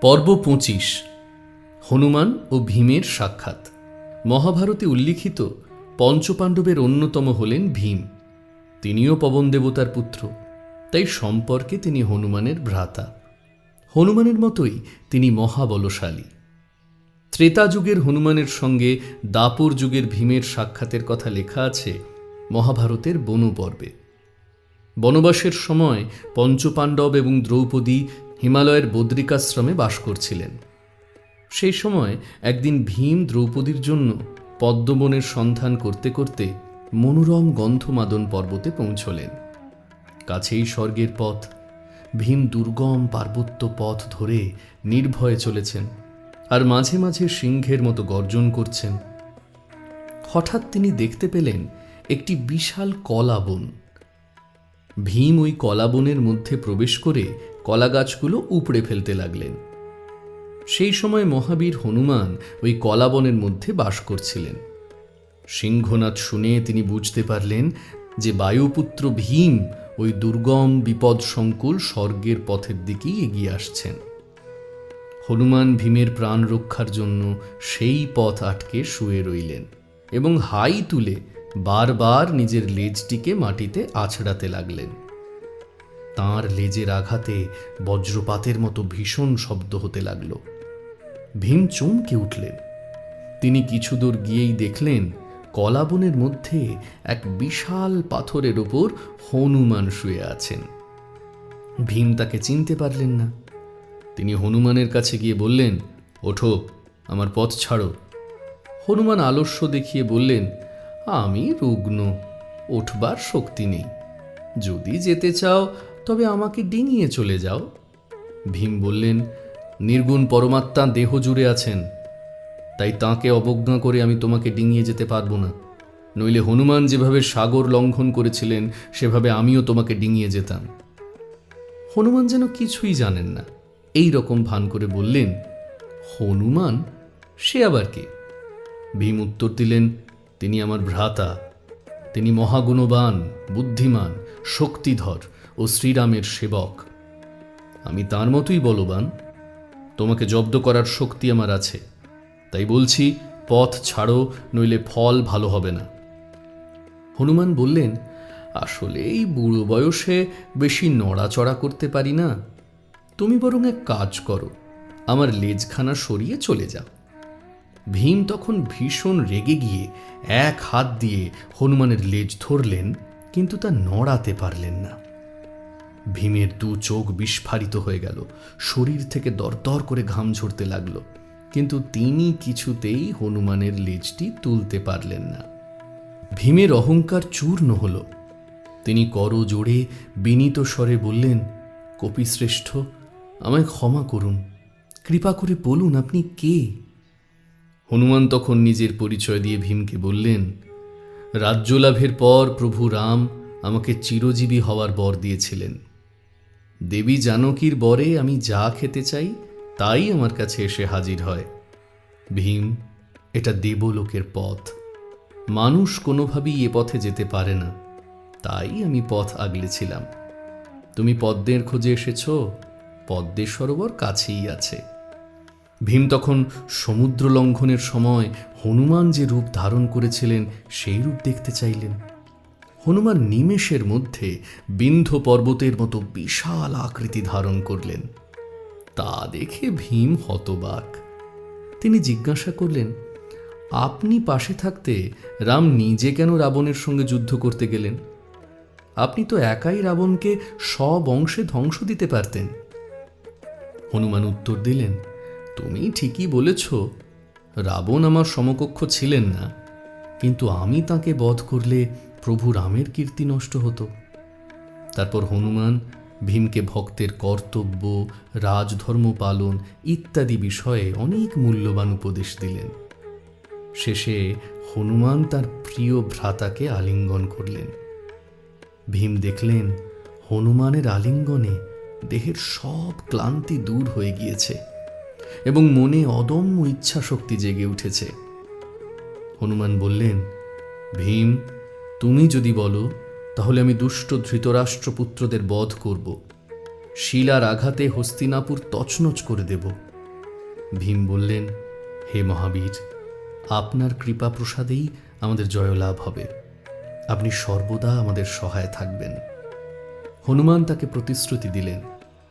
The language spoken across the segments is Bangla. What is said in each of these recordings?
পর্ব পঁচিশ, হনুমান ও ভীমের সাক্ষাৎ। মহাভারতে উল্লিখিত পঞ্চপাণ্ডবের অন্যতম হলেন ভীম। তিনিও পবন দেবতার পুত্র, তাই সম্পর্কে তিনি হনুমানের ভ্রাতা। হনুমানের মতোই তিনি মহাবলশালী। ত্রেতা যুগের হনুমানের সঙ্গে দাপর যুগের ভীমের সাক্ষাতের কথা লেখা আছে মহাভারতের বনু পর্বে। বনবাসের সময় পঞ্চপাণ্ডব এবং দ্রৌপদী হিমালয়ের বদ্রিকাশ্রমে বাস করছিলেন। সেই সময় একদিন ভীম দ্রৌপদীর জন্য পদ্মবনের সন্ধান করতে করতে মনোরম গন্ধমাদন পর্বতে পৌঁছলেন। কাছেই স্বর্গের পথ। ভীম দুর্গম পার্বত্য পথ ধরে নির্ভয়ে চলেছেন আর মাঝে মাঝে সিংহের মতো গর্জন করছেন। হঠাৎ তিনি দেখতে পেলেন একটি বিশাল কলাবন। ভীম ওই কলাবনের মধ্যে প্রবেশ করে কলা গাছগুলো উপড়ে ফেলতে লাগলেন। সেই সময় মহাবীর হনুমান ওই কলাবনের মধ্যে বাস করছিলেন। সিংহনাথ শুনে তিনি বুঝতে পারলেন যে বায়ুপুত্র ভীম ওই দুর্গম বিপদ সংকুল স্বর্গের পথের দিকেই এগিয়ে আসছেন। হনুমান ভীমের প্রাণ রক্ষার জন্য সেই পথ আটকে শুয়ে রইলেন এবং হাই তুলে বারবার নিজের লেজটিকে মাটিতে আছড়াতে লাগলেন। তাঁর লেজের আঘাতে বজ্রপাতের মতো ভীষণ শব্দ হতে লাগল। ভীম চমকে উঠলেন। তিনি কিছু দূর গিয়েই দেখলেন, কলাবনের মধ্যে এক বিশাল পাথরের ওপর হনুমান শুয়ে আছেন। ভীম তাকে চিনতে পারলেন না। তিনি হনুমানের কাছে গিয়ে বললেন, ওঠো, আমার পথ ছাড়ো। হনুমান আলস্য দেখিয়ে বললেন, আমি রুগ্ন উঠবার শক্তি নেই। যদি যেতে চাও তবে আমাকে ডিঙিয়ে চলে যাও। ভীম বললেন, নির্গুণ পরমাত্মা দেহ জুড়ে আছেন। তাই তাঁকে অবজ্ঞা করে আমি তোমাকে ডিঙিয়ে যেতে পারব না। নইলে হনুমান যেভাবে সাগর লঙ্ঘন করেছিলেন, সেভাবে আমিও তোমাকে ডিঙিয়ে যেতাম হনুমান যেন কিছুই জানেন না, এই রকম ভান করে বললেন, হনুমান? সে আবার কে? ভীম উত্তর দিলেন, তিনি আমার ভ্রাতা। তিনি মহাগুণবান, বুদ্ধিমান, শক্তিধর। ও শ্রীরামের সেবক। আমি তার মতোই বলবান, তোমাকে জব্দ করার শক্তি আমার আছে। তাই বলছি, পথ ছাড়ো, নইলে ফল ভালো হবে না। হনুমান বললেন আসলে এই বুড়ো বয়সে বেশি নড়াচড়া করতে পারি না। তুমি বরং এক কাজ করো, আমার লেজখানা সরিয়ে চলে যাও। ভীম তখন ভীষণ রেগে গিয়ে এক হাত দিয়ে হনুমানের লেজ ধরলেন, কিন্তু তা নড়াতে পারলেন না। ভীমের দু চোখ বিস্ফারিত হয়ে গেল। শরীর থেকে দরদর করে ঘাম ঝরতে লাগল। কিন্তু তিনি কিছুতেই হনুমানের লেজটি তুলতে পারলেন না। ভীমের অহংকার চূর্ণ হল। তিনি কর জোড়ে বিনীত স্বরে বললেন, কপিশ্রেষ্ঠ, আমায় ক্ষমা করুন। কৃপা করে বলুন, আপনি কে? হনুমান তখন নিজের পরিচয় দিয়ে ভীমকে বললেন রাজ্য লাভের পর প্রভু রাম আমাকে চিরজীবী হওয়ার বর দিয়েছিলেন। দেবী জানকীর বরে আমি যা খেতে চাই, তাই আমার কাছে এসে হাজির হয়। ভীম, এটা দেবলোকের পথ। মানুষ কোনোভাবেই এ পথে যেতে পারে না। তাই আমি পথ আগলেছিলাম তুমি পদ্মের খোঁজে এসেছ, পদ্মের সরোবর কাছেই আছে। ভীম তখন সমুদ্র লঙ্ঘনের সময় হনুমান যে রূপ ধারণ করেছিলেন, সেই রূপ দেখতে চাইলেন। হনুমান নিমেষের মধ্যে বিন্ধ পর্বতের মতো বিশাল আকৃতি ধারণ করলেন। তা দেখে ভীম হতবাক। তিনি জিজ্ঞাসা করলেন, আপনি পাশে থাকতে রাম নিজে কেন রাবণের সঙ্গে যুদ্ধ করতে গেলেন? আপনি তো একাই রাবণকে সব অংশে ধ্বংস দিতে পারতেন। হনুমান উত্তর দিলেন, তুমি ঠিকই বলেছ, রাবণ আমার সমকক্ষ ছিলেন না। কিন্তু আমি তাকে বধ করলে প্রভু রামের কীর্তি নষ্ট হতো। তারপর হনুমান, ভীমকে ভক্তের কর্তব্য, রাজধর্ম পালন ইত্যাদি বিষয়ে অনেক মূল্যবান উপদেশ দিলেন। শেষে হনুমান তার প্রিয় ভ্রাতাকে আলিঙ্গন করলেন। ভীম দেখলেন, হনুমানের আলিঙ্গনে দেহের সব ক্লান্তি দূর হয়ে গিয়েছে এবং মনে অদম্য ইচ্ছাশক্তি জেগে উঠেছে। হনুমান বললেন, ভীম তুমি যদি বলো, তাহলে আমি দুষ্ট ধৃতরাষ্ট্রপুত্রদের বধ করব। শিলার আঘাতে হস্তিনাপুর তছনছ করে দেব। ভীম বললেন, হে মহাবীর, আপনার কৃপা প্রসাদেই আমাদের জয়লাভ হবে। আপনি সর্বদা আমাদের সহায় থাকবেন। হনুমান তাকে প্রতিশ্রুতি দিলেন,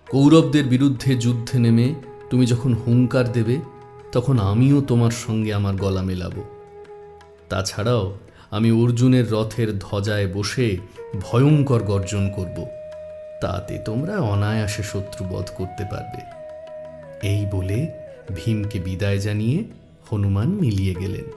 কৌরবদের বিরুদ্ধে যুদ্ধে নেমে তুমি যখন হুঙ্কার দেবে, তখন আমিও তোমার সঙ্গে আমার গলা মেলাবো। তাছাড়াও আমি অর্জুনের রথের ধ্বজায় বসে ভয়ঙ্কর গর্জন করব। তাতে তোমরা অনায়াসে শত্রু বধ করতে পারবে। এই বলে ভীমকে বিদায় জানিয়ে হনুমান মিলিয়ে গেলেন।